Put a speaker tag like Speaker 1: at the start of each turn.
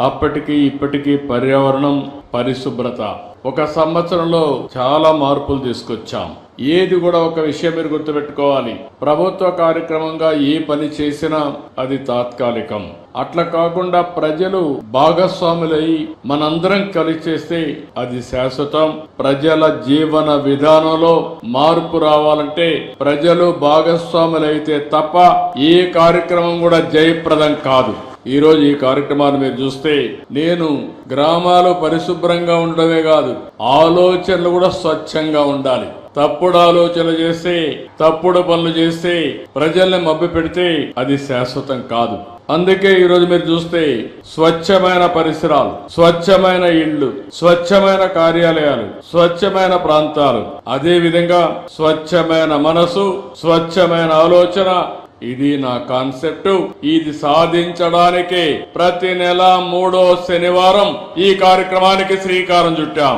Speaker 1: అప్పటికి ఇప్పటికీ పర్యావరణం పరిశుభ్రత. ఒక సంవత్సరంలో చాలా మార్పులు తీసుకొచ్చాం. ఏది కూడా ఒక విషయం మీరు గుర్తుపెట్టుకోవాలి. ప్రభుత్వ కార్యక్రమంగా ఏ పని చేసినా అది తాత్కాలికం. అట్లా కాకుండా ప్రజలు భాగస్వాములై మనందరం కలిసి చేస్తే అది శాశ్వతం. ప్రజల జీవన విధానంలో మార్పు రావాలంటే ప్రజలు భాగస్వాములైతే తప్ప ఏ కార్యక్రమం కూడా జయప్రదం కాదు. ఈరోజు ఈ కార్యక్రమాన్ని మీరు చూస్తే నేను గ్రామాలు పరిశుభ్రంగా ఉండడమే కాదు ఆలోచనలు కూడా స్వచ్ఛంగా ఉండాలి. తప్పుడు ఆలోచన చేస్తే తప్పుడు పనులు చేస్తే ప్రజల్ని మభ్య పెడితే అది శాశ్వతం కాదు. అందుకే ఈరోజు మీరు చూస్తే స్వచ్ఛమైన పరిసరాలు స్వచ్ఛమైన ఇళ్ళు స్వచ్ఛమైన కార్యాలయాలు స్వచ్ఛమైన ప్రాంతాలు. అదే విధంగా స్వచ్ఛమైన మనసు స్వచ్ఛమైన ఆలోచన ఇది నా కాన్సెప్ట్. ఇది సాధించడానికి ప్రతి నెల మూడో శనివారం ఈ కార్యక్రమానికి శ్రీకారం చుట్టాం.